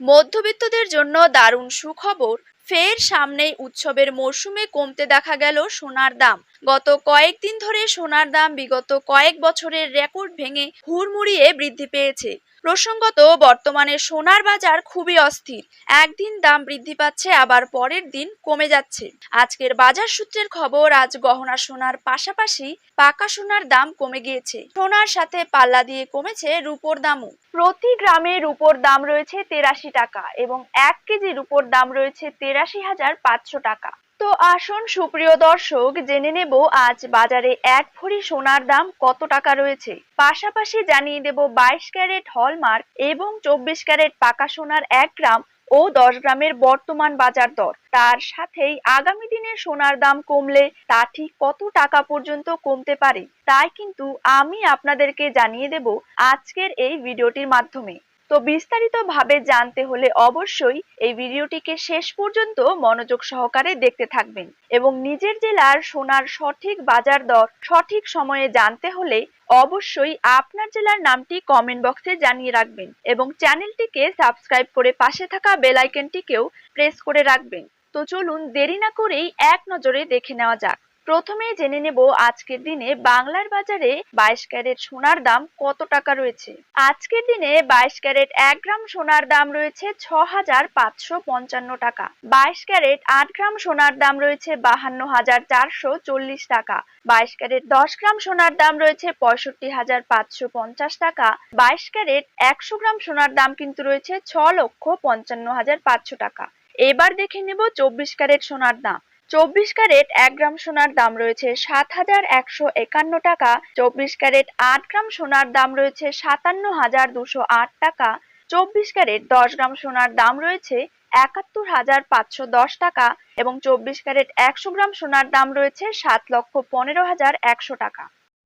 মধ্যবিত্তদের জন্য দারুণ সুখবর। ফের সামনেই উৎসবের মরশুমে কমতে দেখা গেল সোনার দাম। গত কয়েকদিন ধরে সোনার দাম বিগত কয়েক বছরের রেকর্ড ভেঙে হুড়মুড়িয়ে বৃদ্ধি পেয়েছে। প্রসঙ্গত, বর্তমানে সোনার বাজার খুবই অস্থির। একদিন দাম বৃদ্ধি পাচ্ছে, আবার পরের দিন কমে যাচ্ছে। আজকের বাজার সূত্রের খবর, আজ গহনা সোনার পাশাপাশি পাকা সোনার দাম কমে গিয়েছে। সোনার সাথে পাল্লা দিয়ে কমেছে রূপোর দামও। প্রতি গ্রামে রূপোর দাম রয়েছে তেরাশি টাকা এবং এক কেজি রূপোর দাম রয়েছে তেরাশি হাজার পাঁচশো টাকা। তো আসুন সুপ্রিয় দর্শক, জেনে নেব আজ বাজারে এক ভরি সোনার দাম কত টাকা রয়েছে। পাশাপাশি জানিয়ে দেব বাইশ ক্যারেট হলমার্ক এবং চব্বিশ ক্যারেট পাকা সোনার এক গ্রাম ও দশ গ্রামের বর্তমান বাজার দর। তার সাথেই আগামী দিনে সোনার দাম কমলে তা ঠিক কত টাকা পর্যন্ত কমতে পারে, তাই কিন্তু আমি আপনাদেরকে জানিয়ে দেব আজকের এই ভিডিওটির মাধ্যমে। তো বিস্তারিত ভাবে জানতে হলে অবশ্যই এই ভিডিওটিকে শেষ পর্যন্ত মনোযোগ সহকারে দেখতে থাকবেন এবং নিজের জেলার সোনার সঠিক বাজার দর সঠিক সময়ে জানতে হলে অবশ্যই আপনার জেলার নামটি কমেন্ট বক্সে জানিয়ে রাখবেন এবং চ্যানেলটিকে সাবস্ক্রাইব করে পাশে থাকা বেল আইকনটিকেও প্রেস করে রাখবেন। তো চলুন দেরি না করেই এক নজরে দেখে নেওয়া যাক। প্রথমে জেনে নেব আজকের দিনে বাংলার বাজারে বাইশ ক্যারেট সোনার দাম কত টাকা রয়েছে। আজকের দিনে বাইশ ক্যারেট এক গ্রাম সোনার দাম রয়েছে ছ হাজার পাঁচশো পঞ্চান্ন টাকা। বাইশ ক্যারেট আট গ্রাম সোনার দাম রয়েছে বাহান্ন হাজার চারশো চল্লিশ টাকা। বাইশ ক্যারেট দশ গ্রাম সোনার দাম রয়েছে পঁয়ষট্টি হাজার পাঁচশো পঞ্চাশ টাকা। বাইশ ক্যারেট একশো গ্রাম সোনার দাম কিন্তু রয়েছে ছ লক্ষ পঞ্চান্ন হাজার পাঁচশো টাকা। এবার দেখে নেব চব্বিশ ক্যারেট সোনার দাম। চব্বিশ ক্যারেট এক গ্রাম সোনার দাম রয়েছে সাত হাজার একশো একান্ন টাকা। চব্বিশ ক্যারেট আট গ্রাম সোনার দাম রয়েছে সাতান্ন হাজার দুশো আট টাকা। চব্বিশ ক্যারেট দশ গ্রাম সোনার দাম রয়েছে একাত্তর হাজার পাঁচশো দশ টাকা এবং চব্বিশ ক্যারেট একশো গ্রাম সোনার দাম রয়েছে সাত লক্ষ পনেরো হাজার একশো টাকা।